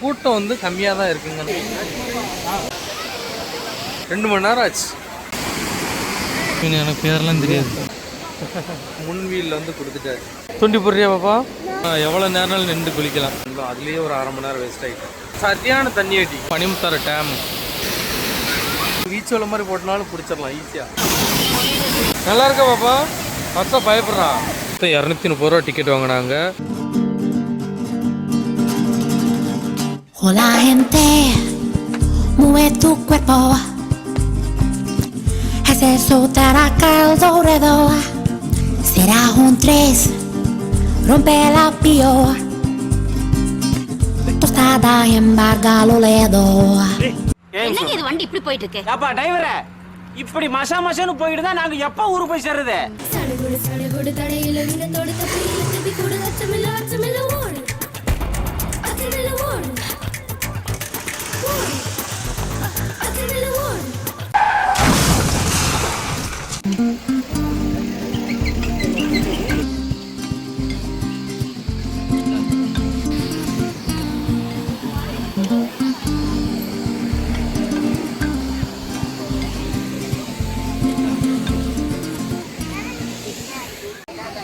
கூட்டம் வந்து கம்மியாக தான் இருக்குங்க. ரெண்டு மணி நேரம் ஆச்சு. எனக்கு பேரெல்லாம் தெரியாது. முன் வீலில் வந்து கொடுத்துட்டாரு. துண்டி போடுறியா பாப்பா? எவ்வளோ நேரம் நின்று குளிக்கலாம். அதுலேயே ஒரு அரை மணி நேரம் வேஸ்ட் ஆகிட்டேன் சரியான தண்ணி அடி. பனிமுத்தார டேம் பீச் மாதிரி போட்டனாலும் பிடிச்சிடலாம் ஈஸியாக நல்லா இருக்கா பாப்பா? ஃபஸ்ட்டாக பயப்படுறான் இரநூத்தி முப்பது ரூபா டிக்கெட் வாங்கினாங்க. Hola gente, mueve tu cuerpo. Ese soltará alrededor. Será un tres, rompe la pio. Tostada embarga lo ledo. என்னங்க இது வண்டி இப்படி போயிட்டு இருக்கு அப்பா டிரைவரே இப்படி மசா மசான்னு போயிட்டு தான் நாங்க எப்ப ஊருக்கு போய் சேர்றது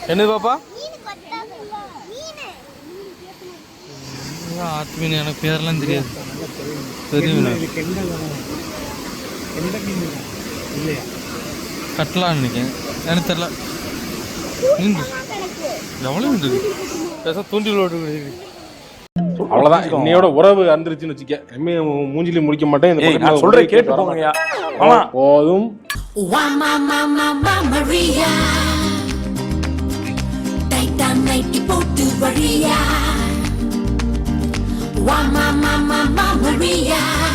என்னது பாப்பா? மீன் எனக்கு பேரெல்லாம் தெரியாது. தெரியும் கட்டலாம் நினைக்கிறேன். எனக்கு தெரியல. மீன் எவ்வளோ இருக்கு பேச தூண்டில் ஓட்டு அவ்வளவுதான். இன்னையோட உறவு அந்திருச்சுன்னு வச்சுக்க எம்ஏ மூஞ்சிலி முடிக்க மாட்டேன். நான் break கேட்டு போங்கய்யா போதும். போட்டு வழியா. Wa mama mama Maria.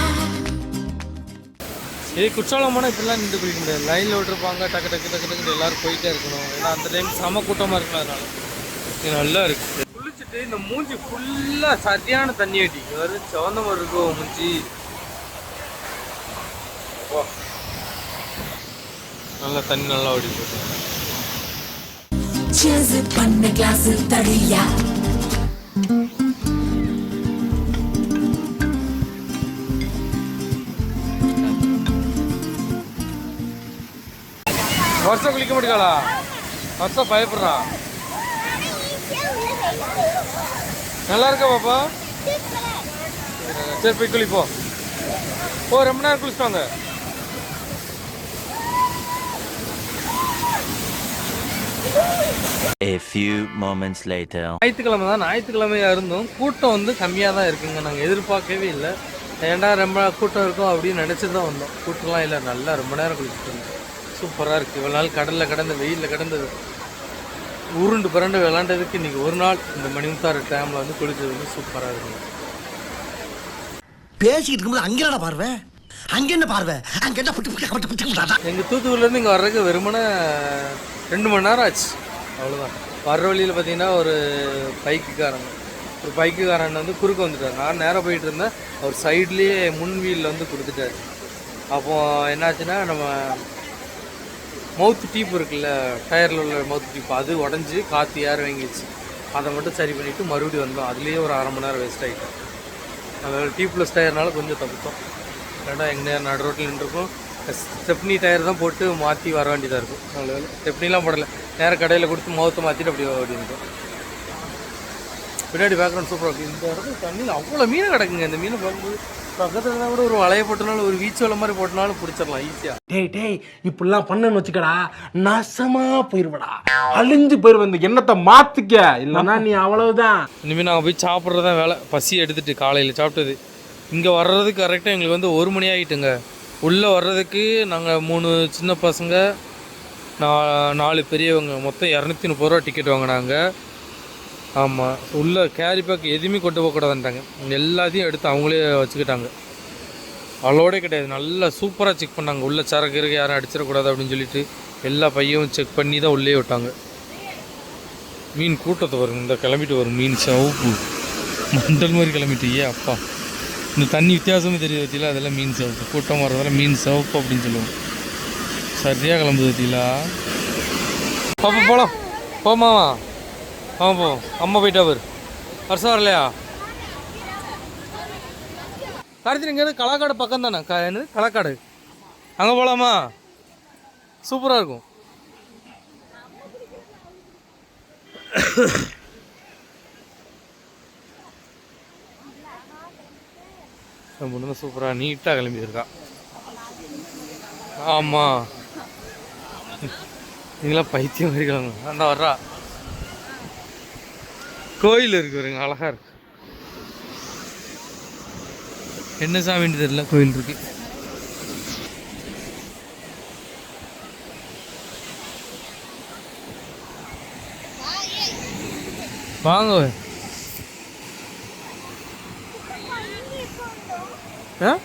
இது குற்றாலம் போனால் இப்படிலாம் நின்று குளிக்க முடியாது. லைனில் விட்டுருப்பாங்க டக்கு டக்கு டக்கு டக்கு எல்லாரும் போயிட்டே இருக்கணும். ஏன்னா அந்த டைம் செம கூட்டமாக இருக்கலாம் அதனால. இது நல்லா இருக்குது குளிச்சுட்டு இந்த மூஞ்சி ஃபுல்லாக சரியான தண்ணி அடி. வெறும் சிவந்த மாதிரி இருக்கும் மூஞ்சி. நல்லா தண்ணி நல்லா ஓடி போட்டு பண்ண கிளாஸ் தடியா. வருஷம் குளிக்க முடியாளா வருஷம் பயப்படுறா. நல்லா இருக்கா பாப்பா? சரி போய் குளிப்போம். ஓ ரொம்ப நேரம் குளிச்சிட்டாங்க A few moments later. ஞாயிற்றுக்கிழமை தான் ஞாயிற்றுக்கிழமையா இருந்தும் கூட்டம் வந்து கம்மியாக தான் இருக்குங்க. நாங்கள் எதிர்பார்க்கவே இல்லை. ஏன்டா ரொம்ப கூட்டம் இருக்கும் அப்படின்னு நினச்சிட்டு தான் வந்தோம். கூட்டம்லாம் இல்லை நல்லா ரொம்ப நேரம் குளிச்சுட்டு இருந்தோம். சூப்பராக இருக்குது இவ்வளோ நாள் கடலில் கடந்து வெயிலில் கடந்து உருண்டு புரண்டு விளாண்டதுக்கு இன்றைக்கி ஒரு நாள் இந்த மணிமுத்தாறு டைமில் வந்து குளிச்சது வந்து சூப்பராக இருக்குங்க பேசிக்கிட்டு இருக்கும்போது அங்க பார்வை? அங்க என்ன பார்வை? அங்க எங்கள் தூத்துக்குடிலேருந்து இங்கே வர்றதுக்கு வெறுமனே ரெண்டு மணி நேரம் ஆச்சு. அவ்வளோதான் வர்ற வழியில் பார்த்தீங்கன்னா ஒரு பைக்குக்காரங்க ஒரு பைக்குக்காரன் வந்து குறுக்க வந்துட்டார். நான் நேராக போயிட்டு இருந்தேன். அவர் சைட்லேயே முன் வீலில் வந்து கொடுத்துட்டாரு. அப்போ என்னாச்சுன்னா நம்ம மவுத் டீப் இருக்குல்ல டயரில் உள்ள மவுத் டீப் அது உடஞ்சி காற்று ஏற வாங்கிடுச்சு. அதை மட்டும் சரி பண்ணிவிட்டு மறுபடியும் வந்தோம். அதுலேயே ஒரு அரை மணி நேரம் வேஸ்ட் ஆகிட்டோம் அந்த டீ ப்ளஸ் டயர்னால கொஞ்சம் தப்பித்தோம். எங்கள் நேரம் நடு ரோட்டில் நின்றுருக்கோம். ஸ்டெப்னி டயர் தான் போட்டு மாற்றி வர வேண்டியதாக இருக்கும். நல்ல வேலை. ஸ்டெப்னிலாம் போடலை. நேராக கடையில் கொடுத்து முகத்தை மாற்றிட்டு அப்படியே ஓடி இருந்தோம் பின்னாடி பேக்ரவுண்ட் சூப்பராக இருக்குது இந்த இடத்துல தண்ணியில் அவ்வளோ மீன் கிடக்குங்க. இந்த மீன் பார்க்கும்போது பக்கத்தில் கூட ஒரு வலையை போட்டனாலும் ஒரு வீச்சு வலை மாதிரி போட்டனாலும் பிடிச்சிடலாம் ஈஸியாக டேய் டேய் இப்படிலாம் பண்ணன்னு வச்சுக்கடா நாசமா போயிருவடா. அழிஞ்சு போயிருவ இந்த எண்ணத்தை மாத்திக்க. இல்லைன்னா நீ அவ்வளவுதான். இனிமேல் நாங்கள் போய் சாப்பிட்றது தான் வேலை. பசி எடுத்துட்டு காலையில் சாப்பிட்டது. இங்கே வர்றதுக்கு கரெக்டாக எங்களுக்கு வந்து ஒரு மணி ஆகிட்டுங்க உள்ளே வர்றதுக்கு நாங்கள் மூணு சின்ன பசங்க நா நாலு பெரியவங்க. மொத்தம் இரநூத்தி முப்பது ரூபா டிக்கெட் வாங்கினாங்க. ஆமாம் உள்ளே கேரி பேக் எதுவுமே கொண்டு போகக்கூடாதுன்ட்டாங்க எல்லாத்தையும் எடுத்து அவங்களே வச்சுக்கிட்டாங்க. அளோடே கிடையாது. நல்லா சூப்பராக செக் பண்ணாங்க. உள்ளே சரக்கு இருக்க யாரும் அடிச்சிடக்கூடாது அப்படின்னு சொல்லிட்டு எல்லா பையும் செக் பண்ணி தான் உள்ளே விட்டாங்க. மீன் கூட்டத்தை வரும் இந்த கிளம்பிட்டு வரும் மீன். சிவப்பு. மண்டல் மாதிரி கிளம்பிட்டு ஏ அப்பா. இந்த தண்ணி வித்தியாசமே தெரியுது பார்த்தீங்களா அதெல்லாம் மீன் சிவப்பு. கூட்டம் வர்றதால மீன் சிவப்பு அப்படின்னு சொல்லுவோம் சரியாக கிளம்புது பார்த்தீங்களா பாப்பா போகலாம் போமாவா ஆமாம் அம்மா போயிட்டா அவர் வருஷம் வரலையா? கார்த்திக் இங்கே களக்காடு பக்கம் தானே? க என்னது? களக்காடு அங்கே போகலாமா சூப்பராக இருக்கும். என் பொண்ணு சூப்பராக நீட்டாக கிளம்பியிருக்கா. ஆமாம் நீங்களாம் பைத்தியம் இருக்காங்க அந்த வர்றா. கோயில் இருக்கு பாருங்க அழகா இருக்கு. என்ன சாமின்னு தெரியல கோயில் இருக்கு. வாங்க. ஆ?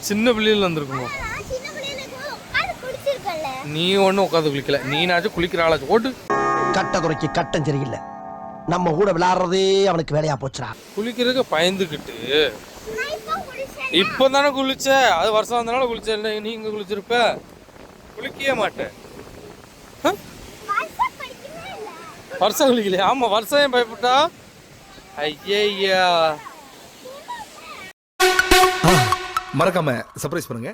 சின்ன பிள்ளைகள் வந்திருக்குமா? நீ ஒன்றும் உட்காந்து குளிக்கல. நீனாச்சும் குளிக்கிற ஆளாச்சும் ஓட்டு. குறைக்கு கட்டம் சரியில்லை. நம்ம கூட விளையாடுறதே அவனுக்கு வேலையா போச்சுடா. குளிக்கிறதுக்கு பயந்துக்கிட்டு இப்போ தானே குளிச்ச? அது வருஷம் வந்தனால குளிச்ச. இல்லை நீங்க குளிச்சிருப்ப? குளிக்கவே மாட்டேன்? வருஷம் குளிக்கலையா? ஆமா வருஷம் ஏன் பயப்பட்டா? ஐயா மறக்காம சர்ப்ரைஸ் பண்ணுங்க.